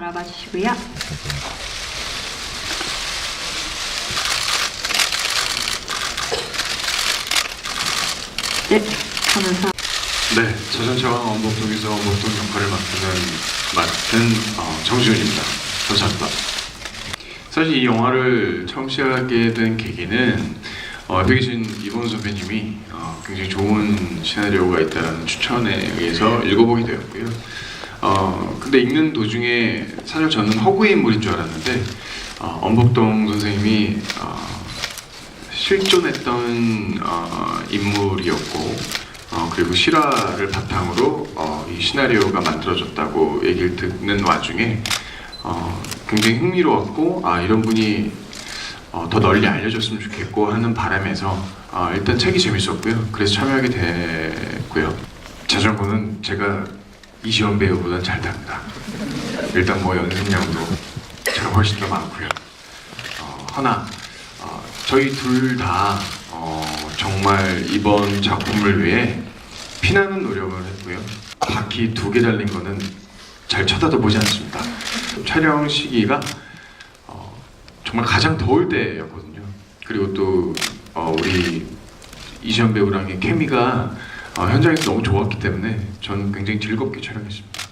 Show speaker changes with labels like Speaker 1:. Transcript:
Speaker 1: 바라봐 주시고요. 네, 감사합니다.
Speaker 2: 네, 자전차왕 원복동에서 원복동 역할을 맡는 맡은 어, 정지훈입니다. 감사합니다. 사실 이 영화를 처음 시작하게 된 계기는 어, 옆에 계신 이범 선배님이 어, 굉장히 좋은 시나리오가 있다는 추천에 의해서 읽어보게 되었고요. 어, 근데 읽는 도중에 사실 저는 허구의 인물인 줄 알았는데 어, 원복동 선생님이 어, 실존했던 어, 인물이었고 어, 그리고 실화를 바탕으로 어, 이 시나리오가 만들어졌다고 얘기를 듣는 와중에 어, 굉장히 흥미로웠고 아 이런 분이 어, 더 널리 알려졌으면 좋겠고 하는 바람에서 어, 일단 책이 재밌었고요. 그래서 참여하게 됐고요. 자전거는 제가 이시원 배우보다 잘 답니다. 일단 뭐 연습량도 제가 훨씬 더 많고요. 어, 허나 어, 저희 둘 다 어, 정말 이번 작품을 위해 피나는 노력을 했고요. 바퀴 두 개 달린 거는 잘 쳐다도 보지 않습니다. 촬영 시기가 어, 정말 가장 더울 때였거든요. 그리고 또 어, 우리 이시연 배우랑의 케미가 어, 현장에서 너무 좋았기 때문에 저는 굉장히 즐겁게 촬영했습니다.